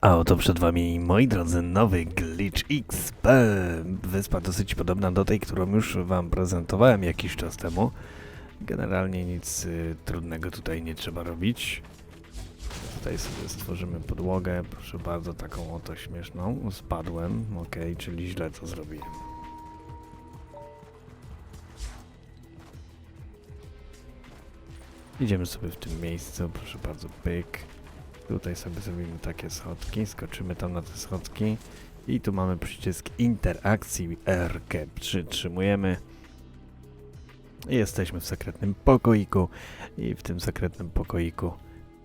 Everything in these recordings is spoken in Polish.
A oto przed wami, moi drodzy, nowy Glitch XP. Wyspa dosyć podobna do tej, którą już wam prezentowałem jakiś czas temu. Generalnie nic y, trudnego tutaj nie trzeba robić. Tutaj sobie stworzymy podłogę, proszę bardzo, taką oto śmieszną. Spadłem, ok, czyli źle to zrobiłem. Idziemy sobie w tym miejscu, proszę bardzo, pyk. Tutaj sobie zrobimy takie schodki, skoczymy tam na te schodki i tu mamy przycisk interakcji R przytrzymujemy. Jesteśmy w sekretnym pokoiku i w tym sekretnym pokoiku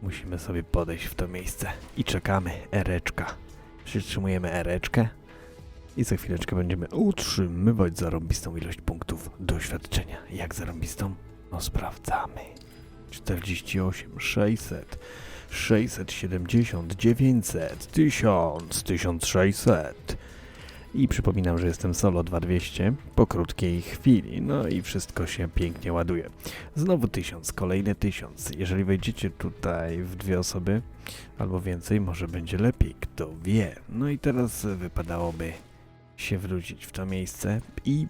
musimy sobie podejść w to miejsce i czekamy ereczka. Przytrzymujemy ereczkę i za chwileczkę będziemy utrzymywać zarąbistą ilość punktów doświadczenia. Jak zarąbistą? No sprawdzamy. 48, 600, 670, 900, 1000, 1600. I przypominam, że jestem solo 2200 po krótkiej chwili. No i wszystko się pięknie ładuje. Znowu 1000, kolejne 1000. Jeżeli wejdziecie tutaj w dwie osoby albo więcej, może będzie lepiej, kto wie. No i teraz wypadałoby się wrócić w to miejsce i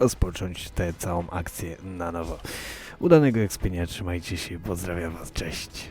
rozpocząć tę całą akcję na nowo. Udanego ekspienia, trzymajcie się, pozdrawiam was, cześć.